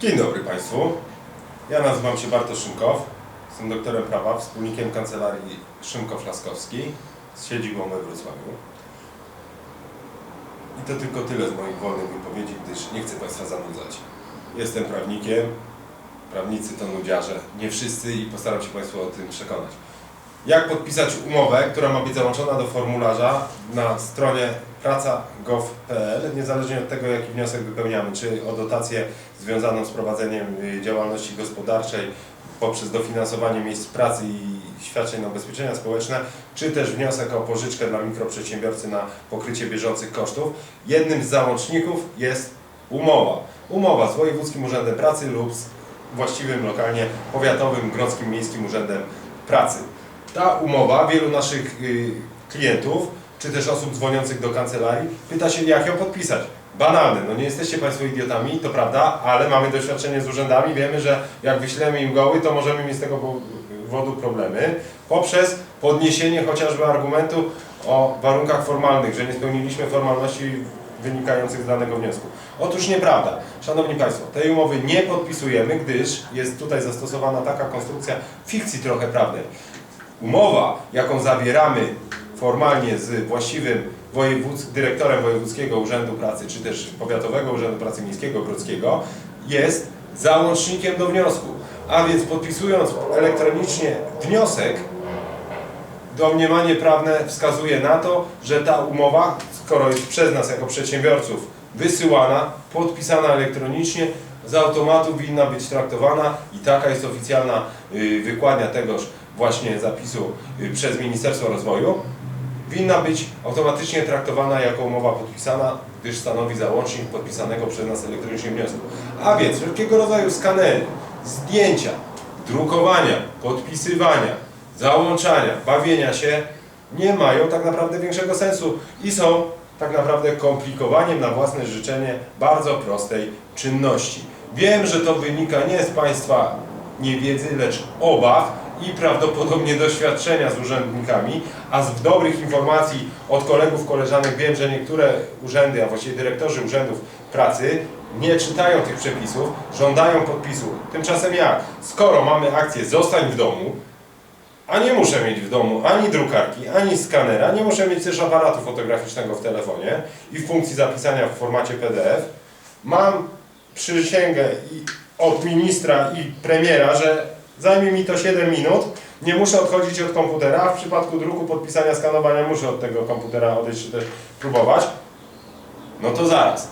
Dzień dobry Państwu. Ja nazywam się Bartosz Szymkow. Jestem doktorem prawa, wspólnikiem kancelarii Szymkow-Laskowski z siedzibą we Wrocławiu. I to tylko tyle z moich wolnych wypowiedzi, gdyż nie chcę Państwa zanudzać. Jestem prawnikiem, prawnicy to nudziarze, nie wszyscy i postaram się Państwa o tym przekonać. Jak podpisać umowę, która ma być załączona do formularza na stronie praca.gov.pl, niezależnie od tego, jaki wniosek wypełniamy, czy o dotację związaną z prowadzeniem y, działalności gospodarczej poprzez dofinansowanie miejsc pracy i świadczeń na ubezpieczenia społeczne, czy też wniosek o pożyczkę dla mikroprzedsiębiorcy na pokrycie bieżących kosztów. Jednym z załączników jest umowa. Umowa z Wojewódzkim Urzędem Pracy lub z właściwym lokalnie powiatowym, grodzkim miejskim urzędem pracy. Ta umowa wielu naszych y, klientów, czy też osób dzwoniących do kancelarii, pyta się, jak ją podpisać. Banalne, no nie jesteście Państwo idiotami, to prawda, ale mamy doświadczenie z urzędami, wiemy, że jak wyślemy im goły, to możemy mieć z tego powodu problemy, poprzez podniesienie chociażby argumentu o warunkach formalnych, że nie spełniliśmy formalności wynikających z danego wniosku. Otóż nieprawda. Szanowni Państwo, tej umowy nie podpisujemy, gdyż jest tutaj zastosowana taka konstrukcja fikcji trochę prawnej. Umowa, jaką zawieramy formalnie z właściwym wojewódz, dyrektorem Wojewódzkiego Urzędu Pracy, czy też Powiatowego Urzędu Pracy Miejskiego Grodzkiego, jest załącznikiem do wniosku. A więc podpisując elektronicznie wniosek, domniemanie prawne wskazuje na to, że ta umowa, skoro jest przez nas jako przedsiębiorców wysyłana, podpisana elektronicznie, z automatu winna być traktowana i taka jest oficjalna y, wykładnia tegoż właśnie zapisu y, przez Ministerstwo Rozwoju, winna być automatycznie traktowana jako umowa podpisana, gdyż stanowi załącznik podpisanego przez nas elektronicznie wniosku. A więc wszelkiego rodzaju skanery, zdjęcia, drukowania, podpisywania, załączania, bawienia się nie mają tak naprawdę większego sensu i są tak naprawdę komplikowaniem na własne życzenie bardzo prostej czynności. Wiem, że to wynika nie z Państwa niewiedzy, lecz obaw i prawdopodobnie doświadczenia z urzędnikami, a z dobrych informacji od kolegów, koleżanek wiem, że niektóre urzędy, a właściwie dyrektorzy urzędów pracy nie czytają tych przepisów, żądają podpisu. Tymczasem jak? Skoro mamy akcję Zostań w domu, a nie muszę mieć w domu ani drukarki, ani skanera, nie muszę mieć też aparatu fotograficznego w telefonie i w funkcji zapisania w formacie PDF. Mam przysięgę od ministra i premiera, że zajmie mi to 7 minut, nie muszę odchodzić od komputera, w przypadku druku, podpisania, skanowania muszę od tego komputera odejść czy też próbować. No to zaraz.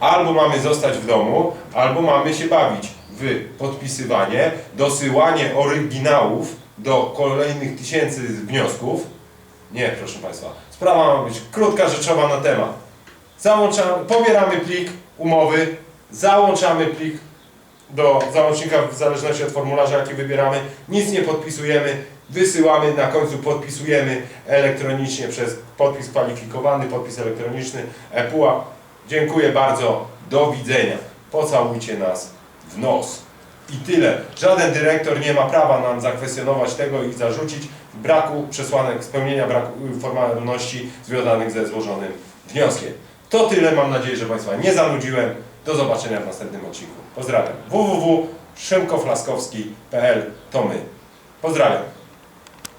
Albo mamy zostać w domu, albo mamy się bawić w podpisywanie, dosyłanie oryginałów do kolejnych tysięcy wniosków. Nie, proszę Państwa. Sprawa ma być krótka, rzeczowa na temat. Załączamy, pobieramy plik umowy, załączamy plik do załącznika w zależności od formularza, jaki wybieramy. Nic nie podpisujemy, wysyłamy, na końcu podpisujemy elektronicznie przez podpis kwalifikowany, podpis elektroniczny ePUA. Dziękuję bardzo, do widzenia. Pocałujcie nas w nos. I tyle. Żaden dyrektor nie ma prawa nam zakwestionować tego i zarzucić braku przesłanek, spełnienia braku formalności związanych ze złożonym wnioskiem. To tyle. Mam nadzieję, że Państwa nie zanudziłem. Do zobaczenia w następnym odcinku. Pozdrawiam. www.szymkowlaskowski.pl to my. Pozdrawiam.